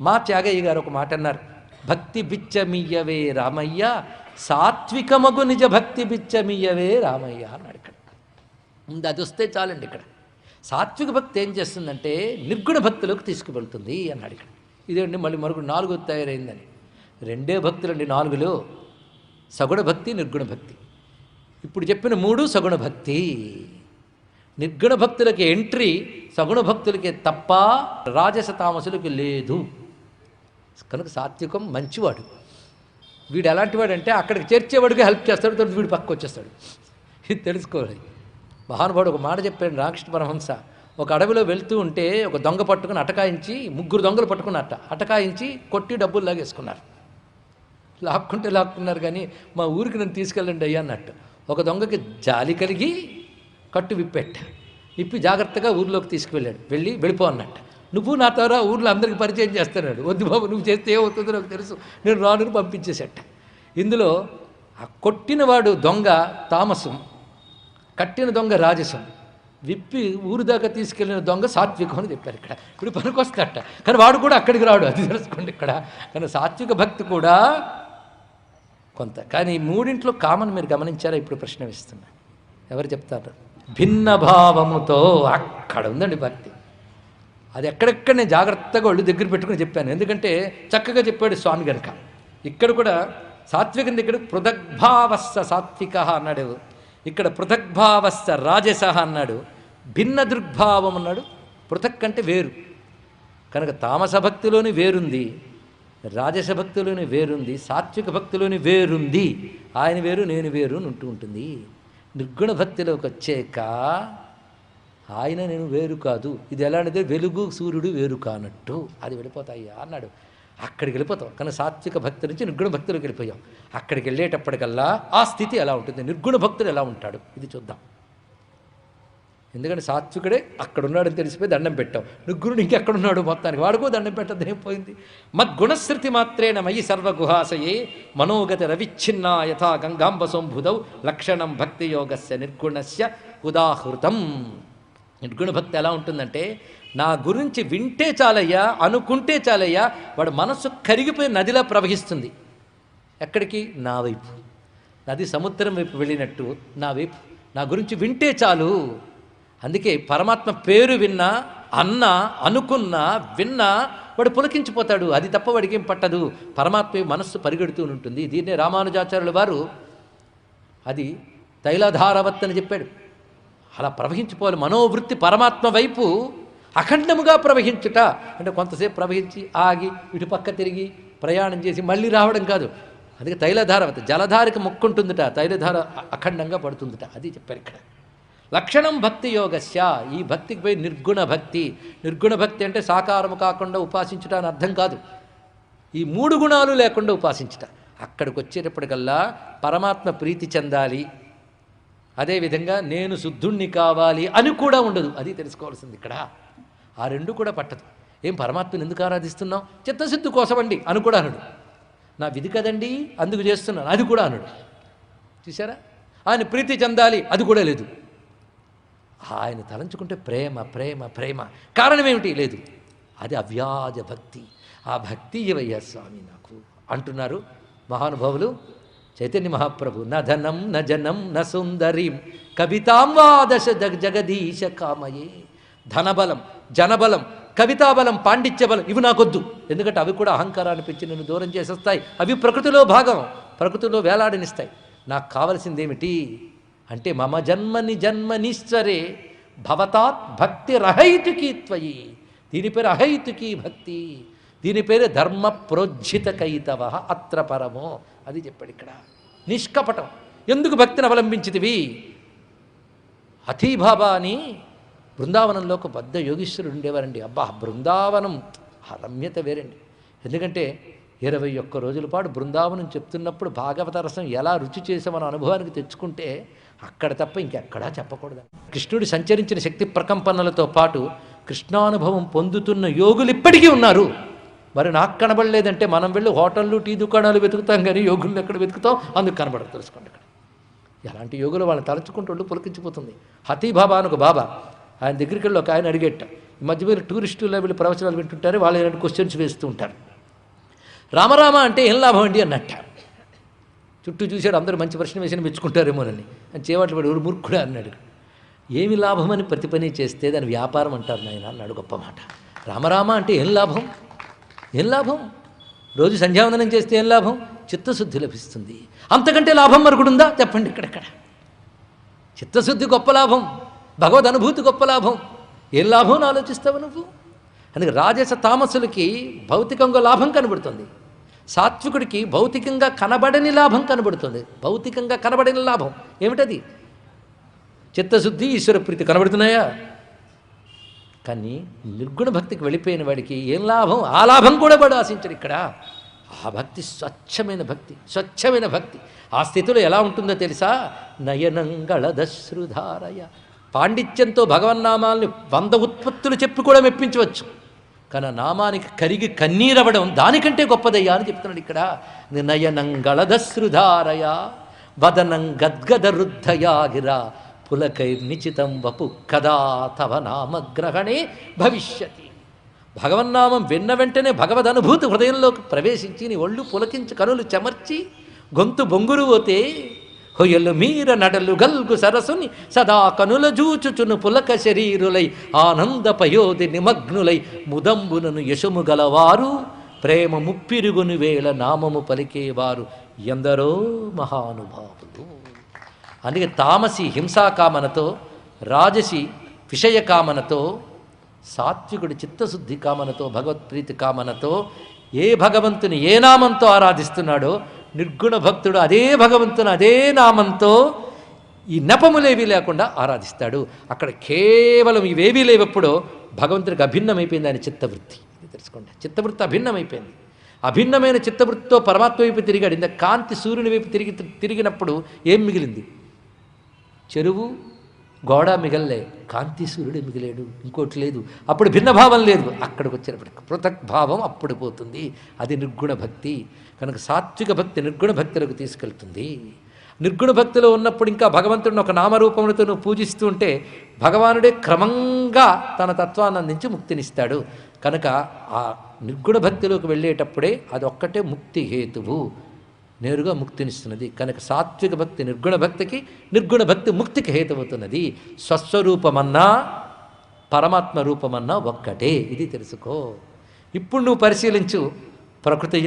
మా త్యాగయ్య గారు ఒక మాట అన్నారు. భక్తి బిచ్చమియ్యవే రామయ్య సాత్వికమగు నిజ భక్తి బిచ్చమియ్యవే రామయ్య అన్నాడు ఇక్కడ. ముందు అది వస్తే చాలండి ఇక్కడ. సాత్విక భక్తి ఏం చేస్తుందంటే నిర్గుణ భక్తులకు తీసుకువెళ్తుంది అన్నాడు ఇక్కడ. ఇదేండి మళ్ళీ మరొక నాలుగు తయారైందని. రెండే భక్తులండి నాలుగులో. సగుణ భక్తి నిర్గుణ భక్తి. ఇప్పుడు చెప్పిన మూడు సగుణ భక్తి. నిర్గుణ భక్తులకి ఎంట్రీ సగుణ భక్తులకి తప్ప రాజస తామసులకి లేదు. కనుక సాత్వికం మంచివాడు. వీడు ఎలాంటివాడంటే అంటే అక్కడికి చేర్చేవాడికి హెల్ప్ చేస్తాడు తర్వాత వీడు పక్కకు వచ్చేస్తాడు. ఇది తెలుసుకోవాలి. మహానుభావుడు ఒక మాట చెప్పాడు రామకృష్ణ పరమహంస. ఒక అడవిలో వెళ్తూ ఉంటే ఒక దొంగ పట్టుకుని అటకాయించి ముగ్గురు దొంగలు పట్టుకున్నట్ట అటకాయించి కొట్టి డబ్బులు లాగేసుకున్నారు. లాక్కుంటే లాక్కున్నారు కానీ మా ఊరికి నన్ను తీసుకెళ్ళండి అయ్యా అన్నట్టు. ఒక దొంగకి జాలి కలిగి కట్టు విప్పెట్ట విప్పి జాగ్రత్తగా ఊర్లోకి తీసుకువెళ్ళాడు. వెళ్ళి వెళ్ళిపో అన్నట్టు. నువ్వు నా ద్వారా ఊర్లో అందరికి పరిచయం చేస్తున్నాడు. వద్దు బాబు నువ్వు చేస్తే ఏమవుతుందో నాకు తెలుసు. నేను రాను పంపించేసేట ఇందులో ఆ కొట్టినవాడు దొంగ తామసం కట్టిన దొంగ రాజసం విప్పి ఊరు దాకా తీసుకెళ్ళిన దొంగ సాత్వికం అని చెప్పారు ఇక్కడ. ఇప్పుడు పనికొస్తాట. కానీ వాడు కూడా అక్కడికి రాడు అది తెలుసుకోండి ఇక్కడ. కానీ సాత్విక భక్తి కూడా కొంత. కానీ మూడింట్లో కామన్ మీరు గమనించారా? ఇప్పుడు ప్రశ్న వేస్తున్నా. ఎవరు చెప్తారు? భిన్న భావముతో అక్కడ ఉందండి భక్తి. అది ఎక్కడెక్కడ నేను జాగ్రత్తగా ఒళ్ళు దగ్గర పెట్టుకుని చెప్పాను. ఎందుకంటే చక్కగా చెప్పాడు స్వామి గనుక. ఇక్కడ కూడా సాత్వికం దగ్గర పృథగ్భావస్స సాత్విక అన్నాడు. ఇక్కడ పృథగ్భావస్స రాజస అన్నాడు. భిన్న దృగ్భావం అన్నాడు. పృథక్ అంటే వేరు. కనుక తామస భక్తిలోని వేరుంది రాజస భక్తిలోని వేరుంది సాత్విక భక్తిలోని వేరుంది. ఆయన వేరు నేను వేరు అని ఉంటూ ఉంటుంది. నిర్గుణ భక్తిలోకి వచ్చాక ఆయన నేను వేరు కాదు. ఇది ఎలా అంటే వెలుగు సూర్యుడు వేరు కానట్టు. అది వెళ్ళిపోతాయ్యా అన్నాడు. అక్కడికి వెళ్ళిపోతాం. కానీ సాత్విక భక్తి నుంచి నిర్గుణ భక్తులకు వెళ్ళిపోయాం. అక్కడికి వెళ్ళేటప్పటికల్లా ఆ స్థితి ఎలా ఉంటుంది? నిర్గుణ భక్తుడు ఎలా ఉంటాడు? ఇది చూద్దాం. ఎందుకంటే సాత్వికుడే అక్కడ ఉన్నాడని తెలిసిపోయి దండం పెట్టాం. నిర్గుణుడు ఇంకెక్కడున్నాడు మొత్తానికి? వాడుకో దండం పెట్టద్దు ఏం పోయింది? మద్గుణశృతి మాత్రేణ మయి సర్వగుహాసయే మనోగతి రవిచ్ఛిన్న యథా గంగాంబ సంభుదౌ లక్షణం భక్తియోగస్య నిర్గుణస్య ఉదాహృతం. నిర్గుణ భక్తి ఎలా ఉంటుందంటే నా గురించి వింటే చాలయ్యా అనుకుంటే చాలయ్యా వాడు మనస్సు కరిగిపోయి నదిలా ప్రవహిస్తుంది. ఎక్కడికి? నా వైపు. నది సముద్రం వైపు వెళ్ళినట్టు నా వైపు. నా గురించి వింటే చాలు. అందుకే పరమాత్మ పేరు విన్నా అన్న అనుకున్నా విన్నా వాడు పులకించిపోతాడు. అది తప్ప వాడికి ఏం పట్టదు. పరమాత్మ మనస్సు పరిగెడుతూ ఉంటుంది. దీన్నే రామానుజాచార్యుల వారు అది తైలధారవత్ అని చెప్పాడు. అలా ప్రవహించిపోవాలి మనోవృత్తి పరమాత్మ వైపు అఖండముగా ప్రవహించుట. అంటే కొంతసేపు ప్రవహించి ఆగి ఇటు పక్క తిరిగి ప్రయాణం చేసి మళ్ళీ రావడం కాదు. అందుకే తైలధార జలధారికి మొక్కుంటుందిట తైలధార అఖండంగా పడుతుందిట. అది చెప్పారు ఇక్కడ. లక్షణం భక్తి యోగస్య. ఈ భక్తికి పోయి నిర్గుణ భక్తి. నిర్గుణ భక్తి అంటే సాకారము కాకుండా ఉపాసించుట అని అర్థం కాదు. ఈ మూడు గుణాలు లేకుండా ఉపాసించుట. అక్కడికి వచ్చేటప్పటికల్లా పరమాత్మ ప్రీతి చెందాలి. అదేవిధంగా నేను శుద్ధుణ్ణి కావాలి అని కూడా ఉండదు. అది తెలుసుకోవాల్సింది ఇక్కడ. ఆ రెండు కూడా పట్టదు. ఏం పరమాత్మను ఎందుకు ఆరాధిస్తున్నాం చిత్తశుద్ధి కోసమండి అని కూడా అనడు. నా విధి కదండి? అందుకు చేస్తున్నాను. అది కూడా అనడు. చూసారా ఆయన ప్రీతి చెందాలి. అది కూడా లేదు. ఆయన తలంచుకుంటే ప్రేమ ప్రేమ ప్రేమ. కారణం ఏమిటి? లేదు. అది అవ్యాజ భక్తి. ఆ భక్తి ఇవయ్యా స్వామి నాకు. అంటున్నారు మహానుభావులు. చైతన్య మహాప్రభు న ధనం న జనం న సుందరీం కవితాం జగ జగదీశ కామయే. ధనబలం జనబలం కవితాబలం పాండిత్యబలం ఇవి నాకొద్దు. ఎందుకంటే అవి కూడా అహంకారాన్ని పెంచి నన్ను దూరం చేసేస్తాయి. అవి ప్రకృతిలో భాగం ప్రకృతిలో వేలాడనిస్తాయి. నాకు కావలసిందేమిటి అంటే మమ జన్మని జన్మనిశ్చరే భవతాత్ భక్తి రహైతుకి త్వయి. దీని పేరు అహైతుకి భక్తి. దీని పేరు ధర్మ ప్రోజ్జిత కైతవ అత్ర పరమో. అది చెప్పాడు ఇక్కడ. నిష్కపటం. ఎందుకు భక్తిని అవలంబించితివి? అథీబాబా అని బృందావనంలో ఒక పెద్ద యోగీశ్వరుడు ఉండేవారండి. అబ్బా బృందావనం ఆ రమ్యత వేరండి. ఎందుకంటే ఇరవై ఒక్క రోజుల పాటు బృందావనం చెప్తున్నప్పుడు భాగవత రసం ఎలా రుచి చేసామన్న అనుభవానికి తెచ్చుకుంటే అక్కడ తప్ప ఇంకెక్కడా చెప్పకూడదు. కృష్ణుడు సంచరించిన శక్తి ప్రకంపనలతో పాటు కృష్ణానుభవం పొందుతున్న యోగులు ఇప్పటికీ ఉన్నారు. మరి నాకు కనబడలేదంటే మనం వెళ్ళి హోటళ్ళు టీ దుకాణాలు వెతుకుతాం కానీ యోగులను ఎక్కడ వెతుకుతాం? అందుకు కనబడదు తెలుసుకోండి ఇక్కడ. ఎలాంటి యోగులు వాళ్ళని తలుచుకుంటుంటూ పులకించిపోతుంది. హతీ బాబా అని ఒక బాబా ఆయన దగ్గరికి వెళ్ళి ఒక ఆయన అడిగేట ఈ మధ్య మీరు టూరిస్టుల్లో వెళ్ళి ప్రవచనాలు వింటుంటారు వాళ్ళు ఇలాంటి క్వశ్చన్స్ వేస్తూ ఉంటారు. రామరామ అంటే ఏం లాభం అండి? అన్నట్ట. చుట్టూ చూశాడు అందరూ మంచి ప్రశ్న వేసిన మెచ్చుకుంటారేమోనని అని. చేపట్లు పడి ఎవరు? మూర్ఖుడా? అన్నాడు. ఏమి లాభం అని ప్రతి పని చేస్తే దాని వ్యాపారం అంటారు నాయన? అన్నాడు గొప్ప మాట. రామరామ అంటే ఏం లాభం? ఏం లాభం? రోజు సంధ్యావందనం చేస్తే ఏం లాభం? చిత్తశుద్ధి లభిస్తుంది. అంతకంటే లాభం మరొకడుందా? చెప్పండి ఇక్కడెక్కడ. చిత్తశుద్ధి గొప్ప లాభం భగవద్ అనుభూతి గొప్ప లాభం. ఏం లాభం ఆలోచిస్తావు నువ్వు? అందుకే రాజస తామసులకి భౌతికంగా లాభం కనబడుతుంది. సాత్వికుడికి భౌతికంగా కనబడని లాభం కనబడుతుంది. భౌతికంగా కనబడని లాభం. ఏమిటది? చిత్తశుద్ధి ఈశ్వర ప్రీతి కనబడుతున్నాయా? కానీ నిర్గుణ భక్తికి వెళ్ళిపోయిన వాడికి ఏం లాభం? ఆ లాభం కూడా వాడు ఆశించరు ఇక్కడ. ఆ భక్తి స్వచ్ఛమైన భక్తి స్వచ్ఛమైన భక్తి. ఆ స్థితిలో ఎలా ఉంటుందో తెలుసా? నయనంగళదశ్రుధారయ పాండిత్యంతో భగవన్నామాల్ని వంద ఉత్పత్తులు చెప్పి కూడా మెప్పించవచ్చు. కానీ నామానికి కరిగి కన్నీరవ్వడం దానికంటే గొప్పదయ్యా అని చెప్తున్నాడు ఇక్కడ. నయనంగళదశ్రుధారయ వదనం గద్గద రుద్ధయాగిరా. పులకైర్నిచితం వపు కదా తవ నామగ్రహణే భవిష్యతి. భగవన్నామం విన్న వెంటనే భగవద్ అనుభూతి హృదయంలోకి ప్రవేశించి నీ ఒళ్ళు పులకించి కనులు చెమర్చి గొంతు బొంగురు పోతే హొయలు మీర నడలు గల్గు సరసుని సదా కనుల జూచుచును పులక శరీరులై ఆనందపయోధి నిమగ్నులై ముదంబునను యశము గలవారు ప్రేమ ముప్పిరుగుని వేళ నామము పలికేవారు ఎందరో మహానుభావులు. అందుకే తామసి హింసాకామనతో రాజసి విషయకామనతో సాత్వికుడి చిత్తశుద్ధి కామనతో భగవత్ప్రీతి కామనతో ఏ భగవంతుని ఏ నామంతో ఆరాధిస్తున్నాడో నిర్గుణ భక్తుడు అదే భగవంతుని అదే నామంతో ఈ నెపములేవి లేకుండా ఆరాధిస్తాడు. అక్కడ కేవలం ఇవేవీ లేవప్పుడో భగవంతుడికి అభిన్నమైపోయింది ఆయన చిత్తవృత్తి. తెలుసుకోండి. చిత్తవృత్తి అభిన్నమైపోయింది. అభిన్నమైన చిత్తవృత్తితో పరమాత్మ వైపు తిరిగాడు. ఇంత కాంతి సూర్యుని వైపు తిరిగి తిరిగినప్పుడు ఏం మిగిలింది? చెరువు గోడ మిగల్లే కాంతి సూర్యుడు మిగిలేడు ఇంకోటి లేదు. అప్పుడు భిన్నభావం లేదు. అక్కడికి వచ్చినప్పటికి పృథక్భావం అప్పుడు పోతుంది. అది నిర్గుణ భక్తి. కనుక సాత్విక భక్తి నిర్గుణ భక్తులకు తీసుకెళ్తుంది. నిర్గుణ భక్తిలో ఉన్నప్పుడు ఇంకా భగవంతుడిని ఒక నామరూపములతో నువ్వు పూజిస్తూ ఉంటే భగవానుడే క్రమంగా తన తత్వాన్ని అందించి ముక్తినిస్తాడు. కనుక ఆ నిర్గుణ భక్తిలోకి వెళ్ళేటప్పుడే అది ఒక్కటే ముక్తి హేతువు. నేరుగా ముక్తినిస్తున్నది. కనుక సాత్విక భక్తి నిర్గుణ భక్తికి నిర్గుణ భక్తి ముక్తికి హేతువుతున్నది స్వస్వరూపమన్నా పరమాత్మ రూపమన్నా ఒక్కటే. ఇది తెలుసుకో. ఇప్పుడు నువ్వు పరిశీలించు ప్రకృతి